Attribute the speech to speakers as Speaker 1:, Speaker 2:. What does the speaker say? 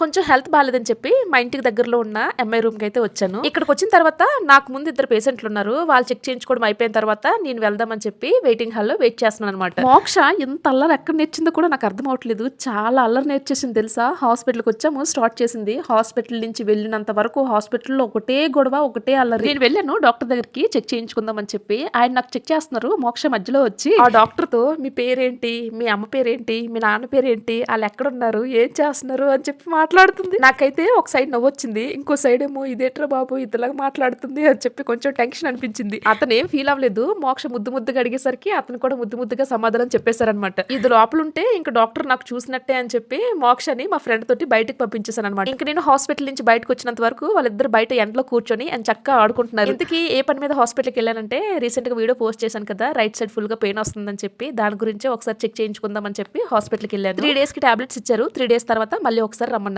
Speaker 1: కొంచెం హెల్త్ బాగాలేదని చెప్పి మా ఇంటికి దగ్గరలో ఉన్న ఎంఐ రూమ్కి అయితే వచ్చాను. ఇక్కడికి వచ్చిన తర్వాత నాకు ముందు ఇద్దరు పేషెంట్లు ఉన్నారు. వాళ్ళు చెక్ చేయించుకోవడం అయిపోయిన తర్వాత నేను వెళ్దామని చెప్పి వెయిటింగ్ హాల్లో వెయిట్ చేస్తున్నాను అనమాట మోక్ష ఎంత అల్లరి ఎక్కడ నేర్చిందో కూడా నాకు అర్థం అవట్లేదు. చాలా అల్లరి నేర్చేసింది తెలుసా? హాస్పిటల్కి వచ్చాము స్టార్ట్ చేసింది. హాస్పిటల్ నుంచి వెళ్ళినంత వరకు హాస్పిటల్లో ఒకటే గొడవ ఒకటే అల్లరి. నేను వెళ్ళాను డాక్టర్ దగ్గరికి చెక్ చేయించుకుందామని చెప్పి. ఆయన నాకు చెక్ చేస్తున్నారు మోక్ష మధ్యలో వచ్చి ఆ డాక్టర్తో మీ పేరేంటి మీ అమ్మ పేరేంటి మీ నాన్న పేరేంటి వాళ్ళు ఎక్కడ ఉన్నారు ఏం చేస్తున్నారు అని చెప్పి మాట్లాడుతుంది. నాకైతే ఒక సైడ్ నవ్వొచ్చింది. ఇంకో సైడ్ ఏమో ఇదేట్రా బాబు ఇదిలాగా మాట్లాడుతుంది అని చెప్పి కొంచెం టెన్షన్ అనిపించింది. అతను ఏం ఫీల్ అవ్వలేదు. మోక్ష ముద్దు ముద్దుగా అడిగేసరికి అతను కూడా ముద్దు ముద్దుగా సమాధానం చెప్పేశారనమాట ఇది లోపల ఉంటే ఇంకా డాక్టర్ నాకు చూసినట్టే అని చెప్పి మోక్షని మా ఫ్రెండ్ తోటి బయటకు పంపించేశాను అనమాట ఇంకా నేను హాస్పిటల్ నుంచి బయటకు వచ్చినంత వరకు వాళ్ళిద్దరు బయట ఎండలో కూర్చొని అని చక్కగా ఆడుకుంటున్నారు. ఇంతకీ ఏ పని మీద హాస్పిటల్కి వెళ్ళానంటే రీసెంట్గా వీడియో పోస్ట్ చేశాను కదా రైట్ సైడ్ ఫుల్గా పెయిన్ వస్తుందని చెప్పి దాని గురించి ఒకసారి చెక్ చేయించుకుందామని చెప్పి హాస్పిటల్కి వెళ్ళాను. త్రీ డేస్కి టాబ్లెట్స్ ఇచ్చారు. త్రీ డేస్ తర్వాత మళ్ళీ ఒకసారి రమ్మన్నారు.